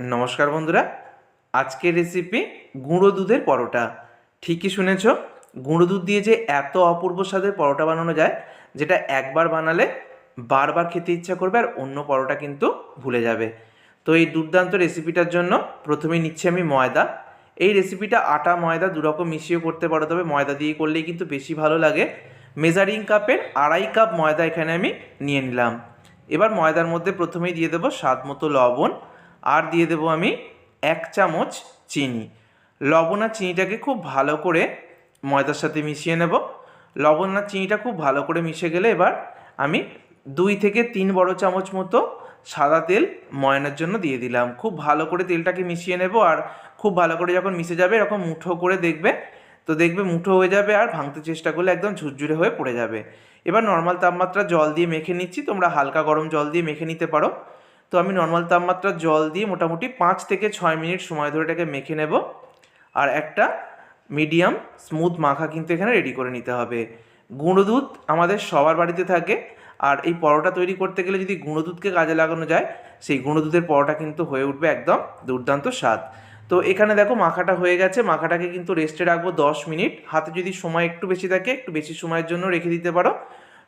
নমস্কার বন্ধুরা, আজকের রেসিপি গুঁড়ো দুধের পরোটা। ঠিকই শুনেছ, গুঁড়ো দুধ দিয়ে যে এত অপূর্ব স্বাদের পরোটা বানানো যায়, যেটা একবার বানালে বারবার খেতে ইচ্ছা করবে আর অন্য পরোটা কিন্তু ভুলে যাবে। তো এই দুর্দান্ত রেসিপিটার জন্য প্রথমে নিচ্ছি আমি ময়দা। এই রেসিপিটা আটা, ময়দা দুরকম মিশিয়ে করতে পারো, তবে ময়দা দিয়ে করলেই কিন্তু বেশি ভালো লাগে। মেজারিং কাপের আড়াই কাপ ময়দা এখানে আমি নিয়ে নিলাম। এবার ময়দার মধ্যে প্রথমেই দিয়ে দেবো স্বাদ মতো লবণ আর দিয়ে দেবো আমি এক চামচ চিনি। লবণ আর চিনিটাকে খুব ভালো করে ময়দার সাথে মিশিয়ে নেব। লবণ আর চিনিটা খুব ভালো করে মিশে গেলে এবার আমি দুই থেকে তিন বড় চামচ মতো সাদা তেল ময়নার জন্য দিয়ে দিলাম। খুব ভালো করে তেলটাকে মিশিয়ে নেব আর খুব ভালো করে যখন মিশে যাবে এরকম মুঠো করে দেখবে, তো দেখবে মুঠো হয়ে যাবে আর ভাঙতে চেষ্টা করলে একদম ঝুরঝুরে হয়ে পড়ে যাবে। এবার নর্মাল তাপমাত্রা জল দিয়ে মেখে নিচ্ছি, তোমরা হালকা গরম জল দিয়ে মেখে নিতে পারো। তো আমি নর্মাল তাপমাত্রার জল দিয়ে মোটামুটি পাঁচ থেকে ছয় মিনিট সময় ধরে এটাকে মেখে নেব। আর একটা মিডিয়াম স্মুথ মাখা কিন্তু এখানে রেডি করে নিতে হবে। গুঁড়ো দুধ আমাদের সবার বাড়িতে থাকে। আর এই পরোটা তৈরি করতে গেলে যদি গুঁড়ো দুধকে কাজে লাগানো যায়, সেই গুঁড়ো দুধের পরোটা কিন্তু হয়ে উঠবে একদম দুর্দান্ত স্বাদ। তো এখানে দেখো মাখাটা হয়ে গেছে। মাখাটাকে কিন্তু রেস্টে রাখব দশ মিনিট। হাতে যদি সময় একটু বেশি থাকে, একটু বেশি সময়ের জন্য রেখে দিতে পারো।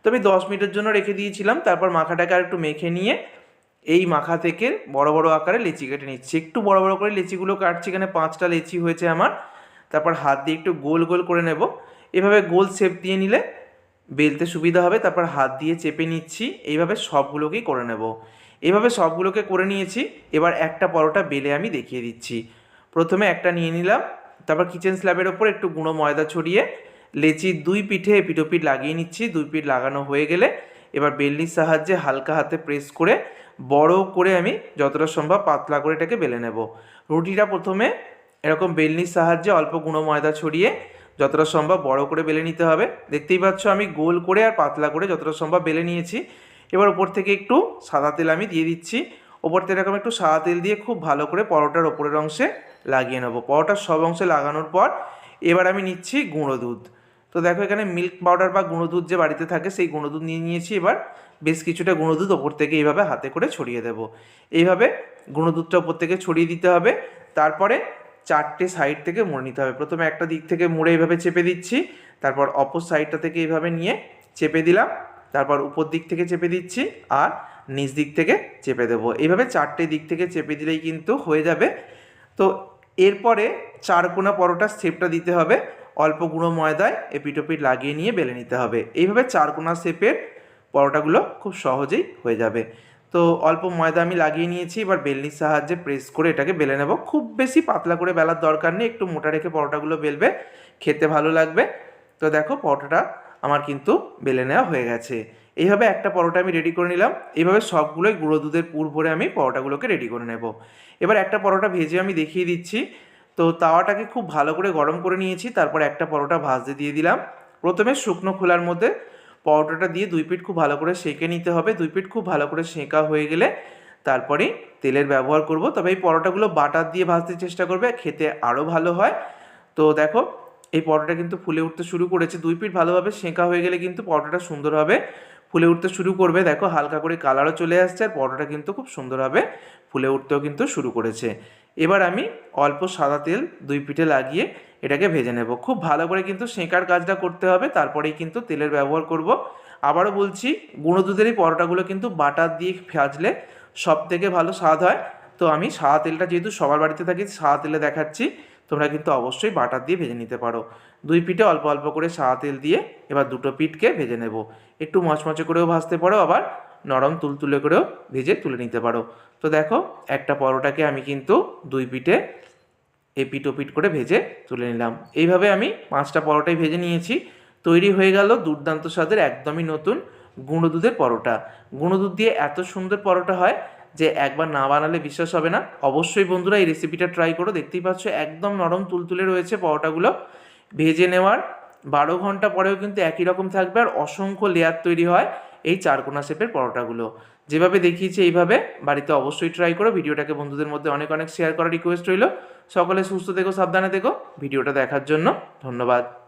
তো আমি দশ মিনিটের জন্য রেখে দিয়েছিলাম। তারপর মাখাটাকে আর একটু মেখে নিয়ে এই মাখা থেকে বড় বড় আকারে লেচি কেটে নিচ্ছি। একটু বড় বড় করে লেচিগুলো কাটছি, এখানে পাঁচটা লেচি হয়েছে আমার। তারপর হাত দিয়ে একটু গোল গোল করে নেব। এভাবে গোল শেপ দিয়ে নিলে বেলতে সুবিধা হবে। তারপর হাত দিয়ে চেপে নিচ্ছি। এইভাবে সবগুলোকেই করে নেব। এভাবে সবগুলোকে করে নিয়েছি। এবার একটা পরোটা বেলে আমি দেখিয়ে দিচ্ছি। প্রথমে একটা নিয়ে নিলাম। তারপর কিচেন স্ল্যাবের ওপর একটু গুঁড়ো ময়দা ছড়িয়ে লেচির দুই পিঠে পিঠোপিঠ লাগিয়ে নিচ্ছি। দুই পিঠ লাগানো হয়ে গেলে এবার বেলনির সাহায্যে হালকা হাতে প্রেস করে, বড় করে আমি যতটা সম্ভব পাতলা করে এটাকে বেলে নেব। রুটিটা প্রথমে এরকম বেলনির সাহায্যে অল্প গুঁড়ো ময়দা ছড়িয়ে যতটা সম্ভব বড় করে বেলে নিতে হবে। দেখতেই পাচ্ছ আমি গোল করে আর পাতলা করে যতটা সম্ভব বেলে নিয়েছি। এবার ওপর থেকে একটু সাদা তেল আমি দিয়ে দিচ্ছি। ওপর থেকে এরকম একটু সাদা তেল দিয়ে খুব ভালো করে পরোটার ওপরের অংশে লাগিয়ে নেব। পরোটার সব অংশে লাগানোর পর এবার আমি নিচ্ছি গুঁড়ো দুধ। তো দেখো এখানে মিল্ক পাউডার বা গুঁড়ো দুধ যে বাড়িতে থাকে, সেই গুঁড়ো দুধ নিয়ে নিয়েছি। এবার বেশ কিছুটা গুঁড়ো দুধ ওপর থেকে এইভাবে হাতে করে ছড়িয়ে দেবো। এইভাবে গুঁড়ো দুধটা ওপর থেকে ছড়িয়ে দিতে হবে। তারপরে চারটে সাইড থেকে মুড়ে নিতে হবে। প্রথমে একটা দিক থেকে মুড়ে এইভাবে চেপে দিচ্ছি। তারপর অপর সাইডটা থেকে এইভাবে নিয়ে চেপে দিলাম। তারপর উপর দিক থেকে চেপে দিচ্ছি আর নিচ দিক থেকে চেপে দেবো। এইভাবে চারটে দিক থেকে চেপে দিলেই কিন্তু হয়ে যাবে। তো এরপরে চারকোনা পরোটার শেপটা দিতে হবে। অল্প গুঁড়ো ময়দায় এপিটোপিট লাগিয়ে নিয়ে বেলে নিতে হবে। এইভাবে চারকোনা শেপের পরোটাগুলো খুব সহজেই হয়ে যাবে। তো অল্প ময়দা আমি লাগিয়ে নিয়েছি, এবার বেলনির সাহায্যে প্রেস করে এটাকে বেলে নেব। খুব বেশি পাতলা করে বেলার দরকার নেই, একটু মোটা রেখে পরোটাগুলো বেলবে, খেতে ভালো লাগবে। তো দেখো পরোটাটা আমার কিন্তু বেলে নেওয়া হয়ে গেছে। এইভাবে একটা পরোটা আমি রেডি করে নিলাম। এইভাবে সবগুলোই গুঁড়ো দুধের পুর ভরে আমি পরোটাগুলোকে রেডি করে নেব। এবার একটা পরোটা ভেজে আমি দেখিয়ে দিচ্ছি। তো তাওয়াটাকে খুব ভালো করে গরম করে নিয়েছি, তারপর একটা পরোটা ভাজতে দিয়ে দিলাম। প্রথমে শুকনো খোলার মধ্যে পরোটাটা দিয়ে দুই পিঠ খুব ভালো করে সেঁকে নিতে হবে। দুই পিঠ খুব ভালো করে সেঁকা হয়ে গেলে তারপরে তেলের ব্যবহার করব। তবে এই পরোটাগুলো বাটার দিয়ে ভাজতে চেষ্টা করবে, খেতে আরও ভালো হয়। তো দেখো, এই পরোটা কিন্তু ফুলে উঠতে শুরু করেছে। দুই পিঠ ভালোভাবে সেঁকা হয়ে গেলে কিন্তু পরোটাটা সুন্দরভাবে ফুলে উঠতে শুরু করবে। দেখো, হালকা করে কালারও চলে আসছে আর পরোটাটা কিন্তু খুব সুন্দরভাবে ফুলে উঠতেও কিন্তু শুরু করেছে। এবার আমি অল্প সাদা তেল দুই পিঠে লাগিয়ে এটাকে ভেজে নেব। খুব ভালো করে কিন্তু সেঁকার কাজটা করতে হবে, তারপরেই কিন্তু তেলের ব্যবহার করব। আবারও বলছি, গুঁড়ো দুধের এই পরোটাগুলো কিন্তু বাটার দিয়ে ভাজলে সব থেকে ভালো স্বাদ হয়। তো আমি সাদা তেলটা যেহেতু সবার বাড়িতে থাকি, সাদা তেলে দেখাচ্ছি, তোমরা কিন্তু অবশ্যই বাটার দিয়ে ভেজে নিতে পারো। দুই পিঠে অল্প অল্প করে সাদা তেল দিয়ে এবার দুটো পিঠকে ভেজে নেব। একটু মচমচে করেও ভাজতে পারো আবার। নরম তুলতুলে করেও ভেজে তুলে নিতে পারো। তো দেখো, একটা পরোটাকে আমি কিন্তু দুই পিঠে এপিট ওপিট করে ভেজে তুলে নিলাম। এইভাবে আমি পাঁচটা পরোটাই ভেজে নিয়েছি। তৈরি হয়ে গেল দুর্দান্ত স্বাদের, একদমই নতুন গুঁড়ো দুধের পরোটা। গুঁড়ো দুধ দিয়ে এত সুন্দর পরোটা হয় যে একবার না বানালে বিশ্বাস হবে না। অবশ্যই বন্ধুরা এই রেসিপিটা ট্রাই করো। দেখতেই পাচ্ছ একদম নরম তুলতুলে রয়েছে পরোটাগুলো। ভেজে নেওয়ার বারো ঘণ্টা পরেও কিন্তু একই রকম থাকবে আর অসংখ্য লেয়ার তৈরি হয়। এই চারকোনা শেপের পরোটাগুলো। যেভাবে দেখিয়েছি এইভাবে বাড়িতে অবশ্যই ট্রাই করো। ভিডিওটাকে বন্ধুদের মধ্যে অনেক অনেক শেয়ার করার রিকোয়েস্ট রইল। সকলে সুস্থ থেকো, সাবধানে থেকো। ভিডিওটা দেখার জন্য ধন্যবাদ।